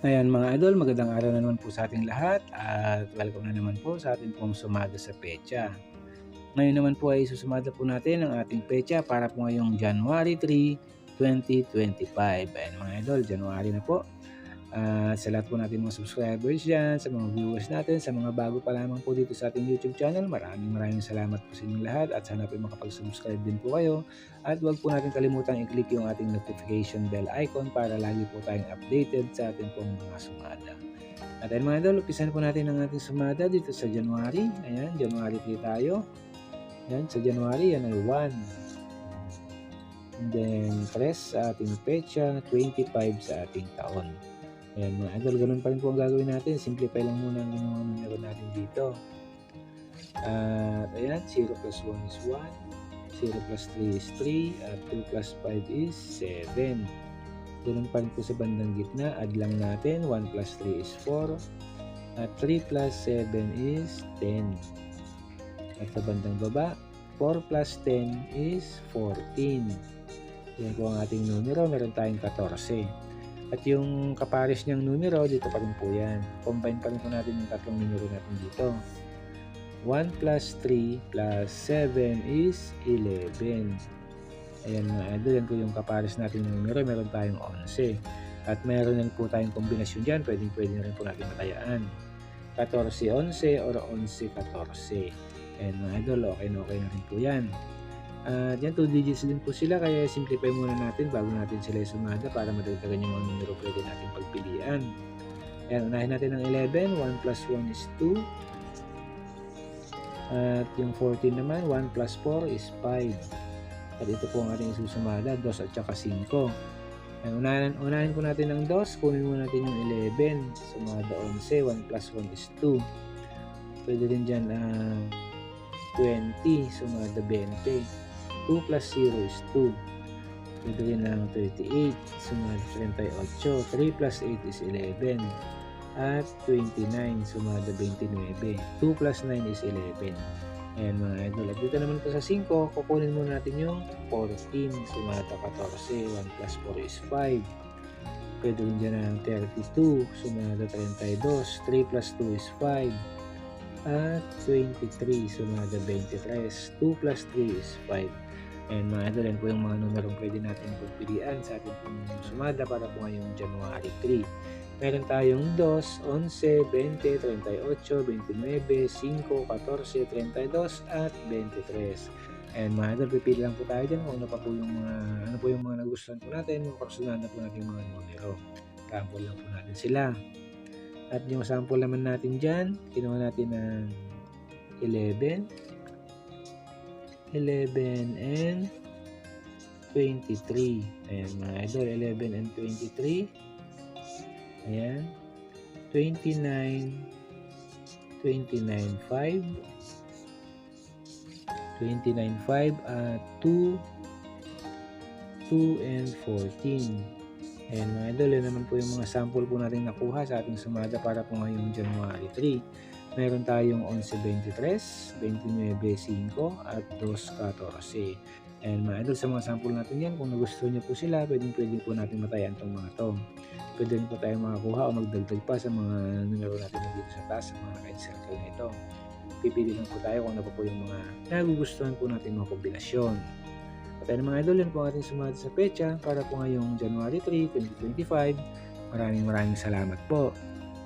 Ayan mga idol, magandang araw na naman po sa ating lahat at welcome na naman po sa ating pong sumada sa pecha. Ngayon naman po ay susumada po natin ang ating pecha para po ngayong January 3, 2025. Ayan mga idol, January na po. At sa lahat po natin mga subscribers dyan, sa mga viewers natin, sa mga bago pa lamang po dito sa ating YouTube channel, maraming maraming salamat po sa inyong lahat at sana po makapag-subscribe din po kayo. At huwag po natin kalimutang i-click yung ating notification bell icon para lagi po tayong updated sa ating pong mga sumada. At ayun mga idol, upisan po natin ang ating sumada dito sa January. Ayan, January 3 tayo. Ayan, sa January, yan ay 1. And then, 3 sa ating pecha, 25 sa ating taon. Ayan mga idol, ganun pa rin po ang gagawin natin. Simplify lang muna ang mga numero natin dito. At ayan, 0 plus 1 is 1. 0 plus 3 is 3. At 2 plus 5 is 7. Ganun pa rin po sa bandang gitna. Add lang natin. 1 plus 3 is 4. At 3 plus 7 is 10. At sa bandang baba, 4 plus 10 is 14. Yan po ang ating numero. Meron tayong 14. At yung kapares niyang numero, dito pa rin po yan. Combine pa rin po natin yung tatlong numero natin dito. 1 plus 3 plus 7 is 11. Ayan mga idol, yan po yung kapares natin yung numero. Meron tayong 11. At meron din po tayong kombinasyon dyan. Pwedeng pwede na rin po natin matayaan. 14-11 or 11-14. Ayan mga idol, okay na okay na rin po yan. At yan, 2 digits din po sila kaya simplify muna natin bago natin sila sumada para madagdagan yung mga numero pwede natin pagpilian. Ayan, unahin natin ang 11. 1 plus 1 is 2. At yung 14 naman, 1 plus 4 is 5. At ito po ang ating isusumada, 2 at saka 5. Ayan, unahin, unahin po natin ang 2. Kunin muna natin yung 11. Sumada 11. 1 plus 1 is 2. Pwede din dyan uh, 20. Sumada 20. 2 plus 0 is 2. Pwede rin ng 38. Sumada 38. 3 plus 8 is 11. At 29. Sumada 29. 2 plus 9 is 11. Ayan mga idol. At dito naman po sa 5, kukunin muna natin yung 14. Sumada 14. 1 plus 4 is 5. Pwede rin dyan ng 32. Sumada 32. 3 plus 2 is 5 at 23 sumada 23 2 plus 3 is 5 and mga idol yan po yung mga numerong pwede natin pagpilian sa ating pong sumada para po ngayong January 3 meron tayong 2, 11, 20, 38, 29, 5, 14, 32 at 23 and mga idol pipili lang po tayo dyan kung ano pa po yung mga ano po yung mga nagustuhan po natin yung kasunod na po natin mga numero. Sample lang po natin sila. At yung sample naman natin dyan, kinuha natin ng 11, 11 and 23. Ayan mga idol, 11 and 23. Ayan. 29, 29, 5. 29, 5 at 2, 2 and 14. Ayan mga idol, yan naman po yung mga sample po natin nakuha sa ating sumada para po ngayong January 3. Meron tayong 11.23, 29.5 at 2.14. And mga idol, sa mga sample natin yan, kung nagustuhan niyo po sila, pwedeng pwede po natin matayan itong mga to. Pwede rin po tayo makakuha o magdagdag pa sa mga numero natin dito sa taas, sa mga red circle na ito. Pipili lang po tayo kung ano po po yung mga nagugustuhan po natin mga kombinasyon. Ayun mga idol, yan po ang ating sumada sa pecha para po ngayong January 3, 2025. Maraming maraming salamat po.